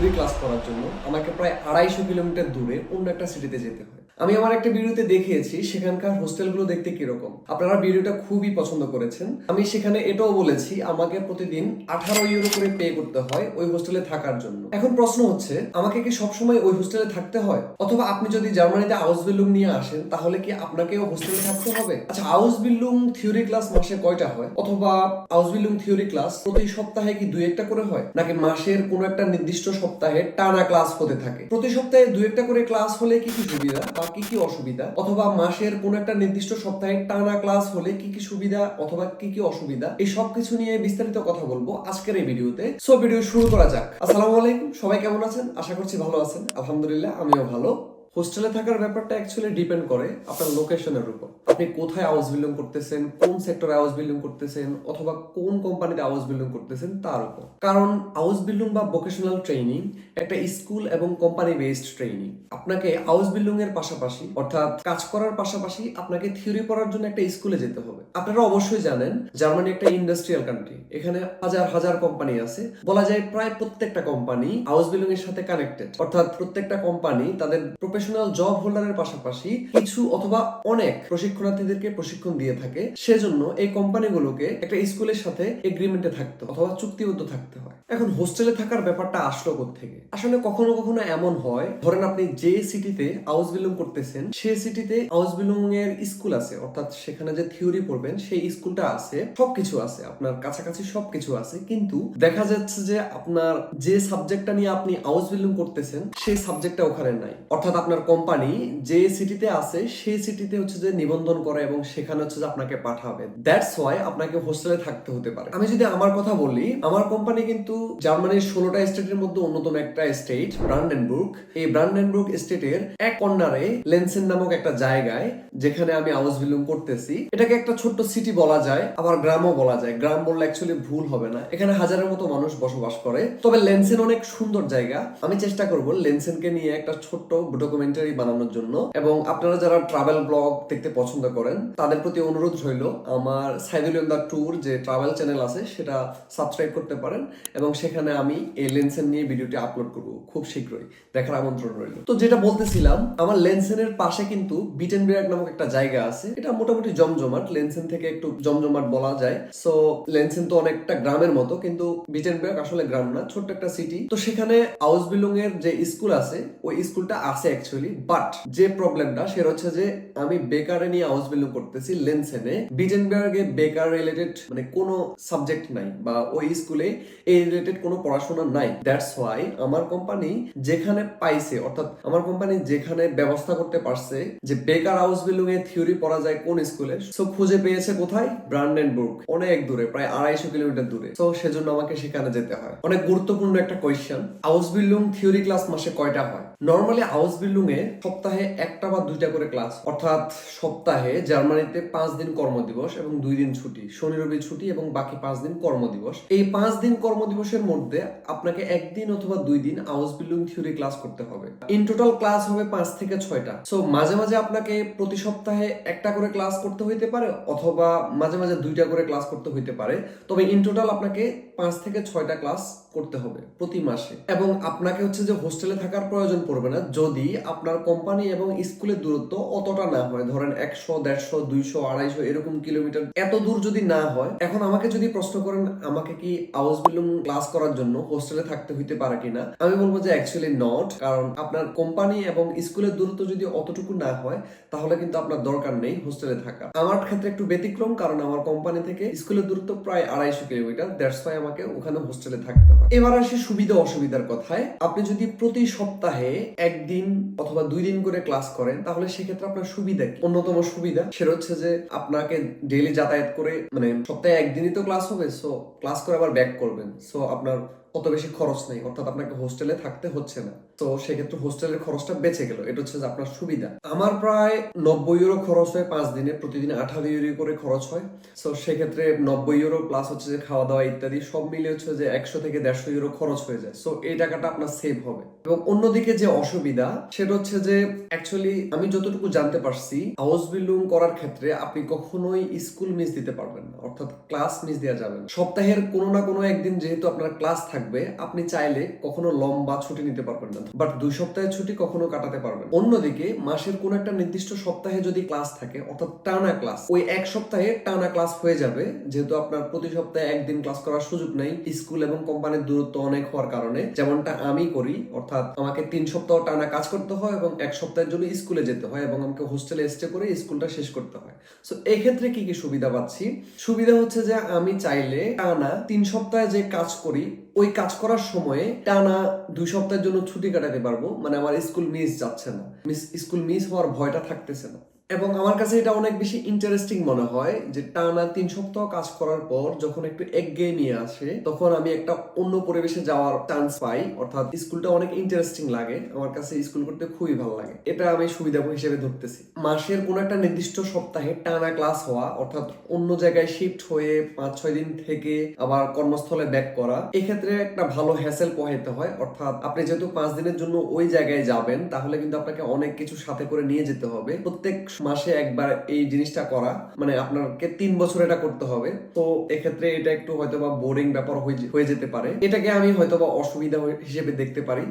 Theory class করার জন্য আমাকে প্রায় আড়াইশো কিলোমিটার দূরে অন্য একটা সিটিতে যেতে হয়। আমি আমার একটা ভিডিওতে দেখিয়েছি সেখানকার হোস্টেলগুলো দেখতে কীরকম। আপনারা ভিডিওটা খুবই পছন্দ করেছেন। আমি সেখানে এটাও বলেছি, আমাকে প্রতিদিন আঠারো ইউরো করে পে করতে হয় ওই হোস্টেলে থাকার জন্য। এখন প্রশ্ন হচ্ছে, আমাকে কি সবসময় ওই হোস্টেলে থাকতে হয়? অথবা আপনি যদি জার্মানিতে আউস বিল্ডিং নিয়ে আসেন, তাহলে কি আপনাকেও হোস্টেলে থাকতে হবে? আচ্ছা আউস বিল্ডিং থিওরি ক্লাস মাসে কয়টা হয়? অথবা আউস বিল্ডিং থিওরি ক্লাস প্রতি সপ্তাহে কি দুই একটা করে হয়? নাকি মাসের কোনো একটা নির্দিষ্ট সপ্তাহে টানা ক্লাস হতে থাকে? প্রতি সপ্তাহে দুই একটা করে ক্লাস হলে কি কি সুবিধা? কি কি অসুবিধা? অথবা মাসের কোন একটা নির্দিষ্ট সপ্তাহে টানা ক্লাস হলে কি কি সুবিধা অথবা কি কি অসুবিধা? এই সব কিছু নিয়ে বিস্তারিত কথা বলব আজকের এই ভিডিওতে। সো ভিডিও শুরু করা যাক। আসসালামু আলাইকুম। সবাই কেমন আছেন? আশা করছি ভালো আছেন। আলহামদুলিল্লাহ, আমিও ভালো। হোস্টেলে থাকার ব্যাপারটা অ্যাকচুয়ালি ডিপেন্ড করে আপনার লোকেশনের উপর। আপনি কোথায় হাউস বিল্ডিং করতেছেন, কোন সেক্টরে হাউস বিল্ডিং করতেছেন, অথবা কোন কোম্পানিতে হাউস বিল্ডিং করতেছেন, তার উপর। কারণ হাউস বিল্ডিং বা ভোকেশনাল ট্রেনিং একটা স্কুল এবং কোম্পানি বেসড ট্রেনিং আপনাকে হাউস বিল্ডিং এর পাশাপাশি, অর্থাৎ কাজ করার পাশাপাশি আপনাকে থিওরি পড়ার জন্য একটা স্কুলে যেতে হবে। আপনারা অবশ্যই জানেন জার্মানি একটা ইন্ডাস্ট্রিয়াল কান্ট্রি এখানে হাজার হাজার কোম্পানি আছে। বলা যায় প্রায় প্রত্যেকটা কোম্পানি হাউস বিল্ডিং এর সাথে কানেক্টেড অর্থাৎ প্রত্যেকটা কোম্পানি তাদের প্রফেশনাল জব হোল্ডারের পাশাপাশি কিছু অথবা অনেক প্রশিক্ষণার্থীদেরকে প্রশিক্ষণ দিয়ে থাকে। সেজন্য এই কোম্পানিগুলোকে একটা স্কুলের সাথে এগ্রিমেন্টে থাকতে অথবা চুক্তিবদ্ধ থাকতে হয়। এখন হোস্টেলে থাকার ব্যাপারটা আসলো থেকে আসলে কখনো কখনো এমন হয়, ধরেন আপনি যে সিটিতে হাউস বিলং করতেছেন সেই সিটিতে হাউস বিলং এর স্কুল আছে, অর্থাৎ সেখানে যে থিওরি পড়বেন, সেই স্কুলটা আছে, সবকিছু আছে, আপনার কাছাকাছি সবকিছু আছে, কিন্তু দেখা যাচ্ছে যে আপনার যে সাবজেক্টটা নিয়ে আপনি হাউস বিল্ডিং করতেছেন, সেই সাবজেক্টটা ওখানে নাই। অর্থাৎ আপনার কোম্পানি যে সিটিতে আছে, সেই সিটিতে হচ্ছে যে নিবন্ধন করে এবং সেখানে হচ্ছে যে আপনাকে পাঠাবে। দ্যাটস ওয়াই আপনাকে হোস্টেলে থাকতে হতে পারে। আমি যদি আমার কথা বলি, আমার কোম্পানি কিন্তু জার্মানির ষোলোটা স্টেটের মধ্যে অন্যতম একটা স্টেট ব্রান্ডেনবুর্গ এই ব্রান্ডেনবুর্গ স্টেটের এক কর্নারে লেন্সেন নামক একটা জায়গায় যেখানে আমি হাউস বিল্ডিং করতেছি। এটাকে একটা ছোট্ট সিটি বলা যায়, আবার গ্রামও বলা যায়। গ্রাম বললে অ্যাকচুয়ালি ভুল হবে না। এখানে হাজারের মতো মানুষ বসবাস করে। তবে লেন্সেন অনেক সুন্দর জায়গা। আমি চেষ্টা করব লেন্সেনকে নিয়ে একটা ছোট্ট ডকুমেন্টারি বানানোর জন্য। এবং আপনারা যারা ট্রাভেল ব্লগ দেখতে পছন্দ করেন, তাদের প্রতি অনুরোধ রইল আমার সাইদুল দা ট্যুর যে ট্রাভেল চ্যানেল আছে, সেটা সাবস্ক্রাইব করতে পারেন এবং সেখানে আমি এই লেন্সেন নিয়ে ভিডিওটি আপলোড করব খুব শীঘ্রই। দেখার আমন্ত্রণ রইল। তো যেটা বলতেছিলাম, আমার লেন্সেনের পাশে কিন্তু বিটেনবেয়ার্গ নামক একটা জায়গা আছে। এটা মোটামুটি জমজমাট লেন্সেন থেকে একটু জমজমাট বলা যায়। সো লেন্সেন তো অনেকটা গ্রামের মতো, কিন্তু বিটেনবেয়ার্গ আসলে গ্রাম না, ছোট্ট একটা সিটি তো সেখানে হাউস বিল্ডিং এর যে স্কুল আছে, ওই স্কুলটা আছে অ্যাকচুয়ালি বাট যে প্রবলেমটা সেটা হচ্ছে যে আমি বেকারে নিয়ে হাউস বিল্ডিং করতেছি লেন্সেনে বিটেনবার্গে বেকার রিলেটেড মানে কোনো সাবজেক্ট নাই বা ওই স্কুলে এই রিলেটেড কোনো পড়াশোনা নাই। দ্যাটস ওয়াই আমার কোম্পানি যেখানে পাইছে, অর্থাৎ আমার কোম্পানি যেখানে ব্যবস্থা করতে পারছে যে বেকার হাউস বিল্ডিং এর থিওরি পড়া যায় কোন স্কুলে সো খুঁজে পেয়েছে কোথায়? ব্রান্ডেনবুর্গ অনেক দূরে, প্রায় আড়াইশো কিলোমিটার দূরে। তো সেজন্য আমাকে সেখানে যেতে হয়। অনেক গুরুত্বপূর্ণ একটা question house building theory class মাসে কয়টা হয়? নর্মালি হাউস বিল্ডিং এ সপ্তাহে একটা বা দুইটা করে ক্লাস অর্থাৎ সপ্তাহে জার্মানিতে পাঁচ দিন কর্মদিবস এবং দুই দিন ছুটি, শনি, রবি ছুটি এবং বাকি পাঁচ দিন কর্মদিবস। এই পাঁচ দিন কর্মদিবসের মধ্যে আপনাকে একদিন অথবা দুই দিন হাউস বিল্ডিং থিওরি ক্লাস করতে হবে। ইন টোটাল ক্লাস হবে পাঁচ থেকে ছয়টা। সো মাঝে মাঝে আপনাকে প্রতি সপ্তাহে একটা করে ক্লাস করতে হইতে পারে অথবা মাঝে মাঝে দুইটা করে ক্লাস করতে হইতে পারে। তবে ইন টোটাল আপনাকে পাঁচ থেকে ছয়টা ক্লাস করতে হবে প্রতি মাসে। এবং আপনাকে হচ্ছে যে হোস্টেলে থাকার প্রয়োজন পড়বে না। যদি আপনার কোম্পানি এবং স্কুলের দূরত্ব অতটা না হয়। ধরেন একশো, দেড়শো, দুইশো, আড়াইশো এরকম কিলোমিটার। এত দূর যদি না হয়, এখন আমাকে যদি প্রশ্ন করেন, আমাকে কি আওয়াজ বিলুম ক্লাস করার জন্য হোস্টেলে থাকতে হইতে পারে কিনা, আমি বলব যে অ্যাকচুয়ালি নট কারণ আপনার কোম্পানি এবং স্কুলের দূরত্ব যদি অতটুকু না হয়, তাহলে কিন্তু আপনার দরকার নেই হোস্টেলে থাকা। আমার ক্ষেত্রে একটু ব্যতিক্রম, কারণ আমার কোম্পানি থেকে স্কুলের দূরত্ব প্রায় আড়াইশো কিলোমিটার ওয়াই আমাকে ওখানে হোস্টেলে থাকতে হয়। এবার আসি সুবিধা অসুবিধার কথায়। আপনি যদি প্রতি সপ্তাহে একদিন অথবা দুই দিন করে ক্লাস করেন, তাহলে সেক্ষেত্রে আপনার সুবিধা কি? অন্যতম সুবিধা সেটা হচ্ছে যে আপনাকে ডেইলি যাতায়াত করে মানে সপ্তাহে একদিনই তো ক্লাস হবে সো ক্লাস করে আবার ব্যাক করবেন। সো আপনার অত বেশি খরচ নেই, অর্থাৎ আপনাকে হোস্টেলে থাকতে হচ্ছে না। তো সেক্ষেত্রে হোস্টেলের খরচটা বেঁচে গেল। এটা হচ্ছে আপনার সুবিধা। আমার প্রায় নব্বই ইউরো খরচ হয় পাঁচ দিনে। প্রতিদিন আঠারো ইউরো করে খরচ হয়। সো সেক্ষেত্রে নব্বই ইউরো প্লাস হচ্ছে যে খাওয়া দাওয়া ইত্যাদি সব মিলে হচ্ছে যে একশো থেকে দেড়শো ইউরো খরচ হয়ে যায়। সো এই টাকাটা আপনার সেভ হবে। এবং অন্যদিকে যে অসুবিধা, সেটা হচ্ছে যে অ্যাকচুয়ালি আমি যতটুকু জানতে পারছি হাউস বিল্ডিং করার ক্ষেত্রে আপনি কখনোই স্কুল মিস দিতে পারবেন না। অর্থাৎ ক্লাস মিস দেওয়া যাবে না। সপ্তাহের কোনো না কোনো একদিন যেহেতু আপনার ক্লাস থাকবে, আপনি চাইলে কখনো লম্বা ছুটি নিতে পারবেন না। বাট দুই সপ্তাহের ছুটি কখনো কাটাতে পারবেন অন্যদিকে, মাসের কোন একটা নির্দিষ্ট সপ্তাহে যদি ক্লাস থাকে, অর্থাৎ টানা ক্লাস ওই এক সপ্তাহে টানা ক্লাস হয়ে যাবে, যেহেতু আপনার প্রতি সপ্তাহে একদিন ক্লাস করার সুযোগ নাই স্কুল এবং কোম্পানির দূরত্ব অনেক হওয়ার কারণে, যেমনটা আমি করি, অর্থাৎ আমাকে তিন সপ্তাহ টানা কাজ করতে হয় এবং এক সপ্তাহের জন্য স্কুলে যেতে হয় এবং আমাকে হোস্টেলে স্টে করে স্কুলটা শেষ করতে হয়। সো এক্ষেত্রে কি কি সুবিধা পাচ্ছি? সুবিধা হচ্ছে যে আমি চাইলে টানা তিন সপ্তাহে যে কাজ করি, ওই কাজ করার সময়ে টানা দুই সপ্তাহের জন্য ছুটি কাটাতে পারব। মানে আমার স্কুল মিস যাচ্ছে না। মিস স্কুল মিস হওয়ার ভয়টা থাকতেছে না। এবং আমার কাছে এটা অনেক বেশি ইন্টারেস্টিং মনে হয় যে টানা তিন সপ্তাহ কাজ করার পর যখন একটু একঘেয়ে নিয়ে আসে, তখন আমি একটা অন্য পরিবেশে যাওয়ার চান্স পাই। অর্থাৎ স্কুলটা অনেক ইন্টারেস্টিং লাগে। আমার কাছে স্কুল করতে খুবই ভালো লাগে। এটা আমি সুবিধা হিসেবে ধরতেছি। মাসের কোন একটা নির্দিষ্ট সপ্তাহে টানা ক্লাস হওয়া, অর্থাৎ অন্য জায়গায় শিফট হয়ে পাঁচ, ছয় দিন থেকে আবার কর্মস্থলে ব্যাক করা, এক্ষেত্রে একটা ভালো হ্যাসেল পোহাইতে হয়। অর্থাৎ আপনি যেহেতু পাঁচ দিনের জন্য ওই জায়গায় যাবেন, তাহলে কিন্তু আপনাকে অনেক কিছু সাথে করে নিয়ে যেতে হবে। প্রত্যেক মাসে একবার এই জিনিসটা করা। মানে আপনাকে তিন বছর এটা করতে হবে। তো এক্ষেত্রে এটা একটু হয়তো বা বোরিং ব্যাপার হয়ে- যেতে পারে। এটাকে আমি হয়তো বা অসুবিধা হিসেবে দেখতে পারি।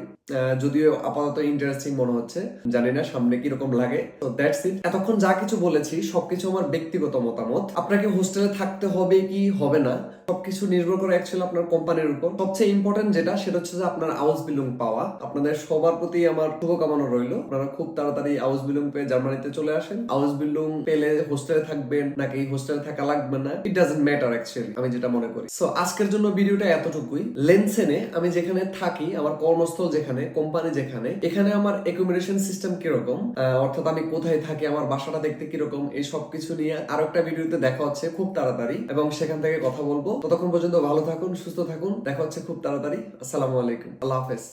যদিও আপাতত ইন্টারেস্টিং মনে হচ্ছে। জানি না সামনে কীরকম লাগে। তো দ্যাটস ইট এতক্ষণ যা কিছু বলেছি, সবকিছু আমার ব্যক্তিগত মতামত। আপনাকে হোস্টেলে থাকতে হবে কি হবে না, সবকিছু নির্ভর করে অ্যাকচুয়ালি আপনার কোম্পানির উপর। সবচেয়ে ইম্পর্টেন্ট যেটা, সেটা হচ্ছে যে আপনার আউস বিলুং পাওয়া। আপনাদের সবার প্রতি আমার শুভকামনা রইল। আপনারা খুব তাড়াতাড়ি আউস বিলুং পেয়ে জার্মানিতে চলে আসেন। পেলে হোস্টেলে থাকবেন নাকি হোস্টেলে থাকা লাগবে না ইট ডাজন্ট ম্যাটার অ্যাকচুয়ালি আমি যেটা মনে করি। সো আজকের জন্য ভিডিওটা এতটুকুই। লেনসেনে আমি যেখানে থাকি, আমার কর্মস্থল যেখানে কোম্পানি যেখানে, এখানে আমার একুমিডেশন সিস্টেম কীরকম অর্থাৎ আমি কোথায় থাকি, আমার বাসাটা দেখতে কীরকম, এই সব কিছু নিয়ে আরও একটা ভিডিওতে দেখা হচ্ছে খুব তাড়াতাড়ি, এবং সেখান থেকে কথা বলব। ততক্ষণ পর্যন্ত ভালো থাকুন, সুস্থ থাকুন, দেখা হচ্ছে খুব তাড়াতাড়ি। আসসালামু আলাইকুম। আল্লাহ হাফেজ।